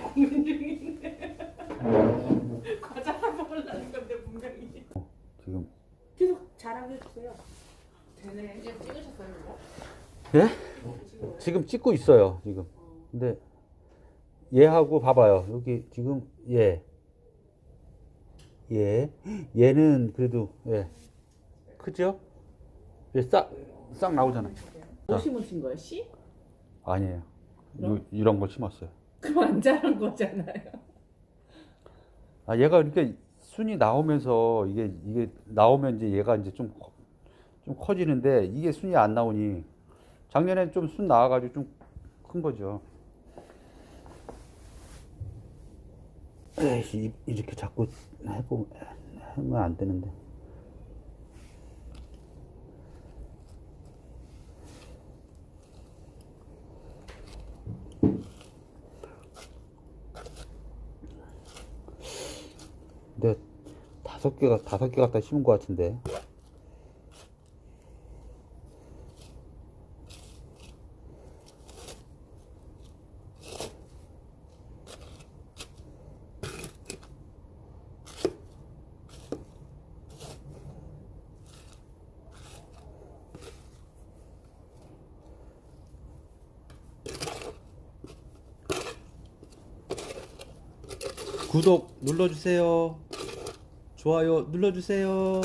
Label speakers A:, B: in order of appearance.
A: 고민 중인데 과자 먹으려는 건데 분명히
B: 지금
A: 계속 자랑해 주세요 되네 이제 찍으셨어요 이거?
B: 예? 지금 찍고 있어요 지금. 근데 얘하고 봐봐요 여기 지금 얘. 얘 얘는 그래도 예 크죠? 싹싹 나오잖아요.
A: 뭐 심으신 거예요? 씨?
B: 아니에요. 요, 이런 걸 심었어요.
A: 그럼 안 자란 거잖아요
B: 아 얘가 이렇게 순이 나오면서 이게 이게 나오면 이제 얘가 이제 좀 좀 커지는데 이게 순이 안 나오니 작년에 좀 순 나와가지고 좀 큰 거죠. 에이 이렇게 자꾸 해보 하면 안 되는데. 근데 다섯 개가 다섯 개 갖다 심은 것 같은데. 구독 눌러주세요. 좋아요 눌러주세요.